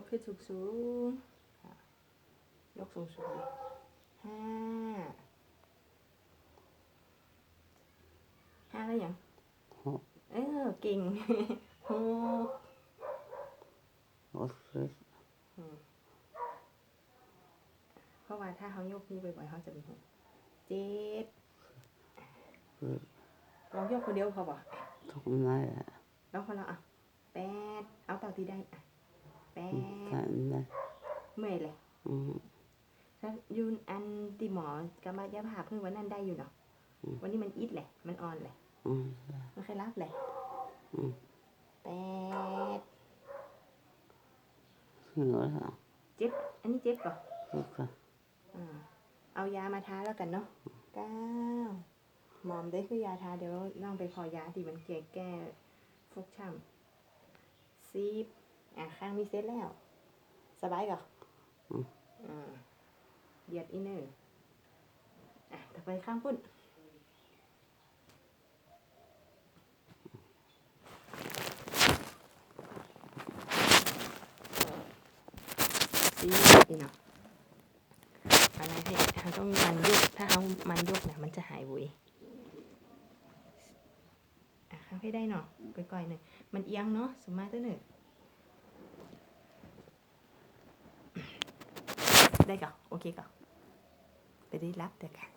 กขึ้นสูงสูงๆค่ะยกสูงสูงๆห้าห้าแล้วยังหกเออเก่งหกหกสิบอืมเพราะว่าถ้าเขายกนิ้วบ่อยๆเขาจะเป็นหกเจ็ดคือลองยกคนเดียวพอบ่ทุกไม่ได้ลองคนละอะแปดเอาเต่าที่ได้อะ แปใช่ดได้เมื่อยเลยอืมถ้ายูนอันตีหมอกำมายาผ่าเพิ่งวันนั้นได้อยู่เนาะอืมวันนี้มันอิดแหละ มันอ่อนแหละอืมมันเคยรับแหละอืมแปดเหนือค่ะเจ็บ อันนี้เจ็บก่อนทุกค่ะอ่าเอายามาทาแล้วกันเนาะเก้าหมอมได้คือยาทาเดี๋ยวลองไปขอยาที่มันแก้แก้ฟกช้ำสิบ อะข้างมีเซตแล้ว สบายก่อนอ่าเหยียดอีกหนึ่งอะต่อไปข้างพุ่นซีอีเนาะอะไรที่เขาต้องมันยุกถ้าเขามันยุกเนี่ยมันจะหายบุยอะข้างให้ได้เนาะก่อยๆหนึ่งมันเอียงเนาะสมมาตัวหนึ่ง ได้ก่อนโอเคก่อนไปได้รับเดี๋ยวกัน